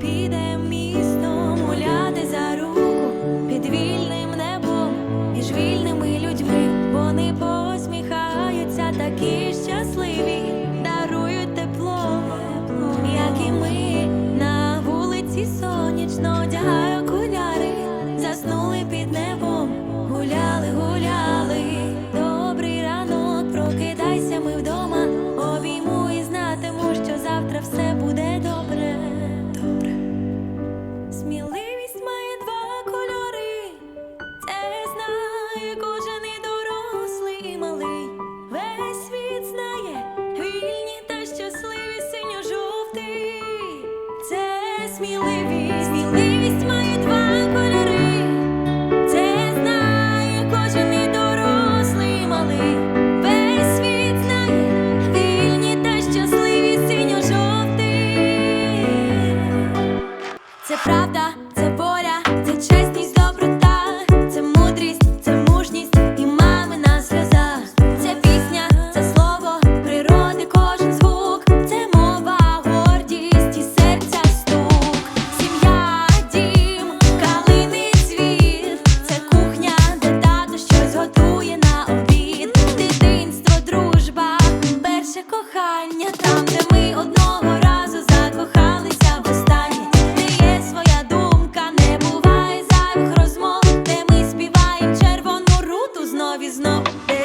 підем містом гуляти за руку під вільним небом між вільними людьми. Вони посміхаються, такі щасливі, дарують тепло, як і ми на вулиці сонячно сміливість, сміливість має два up.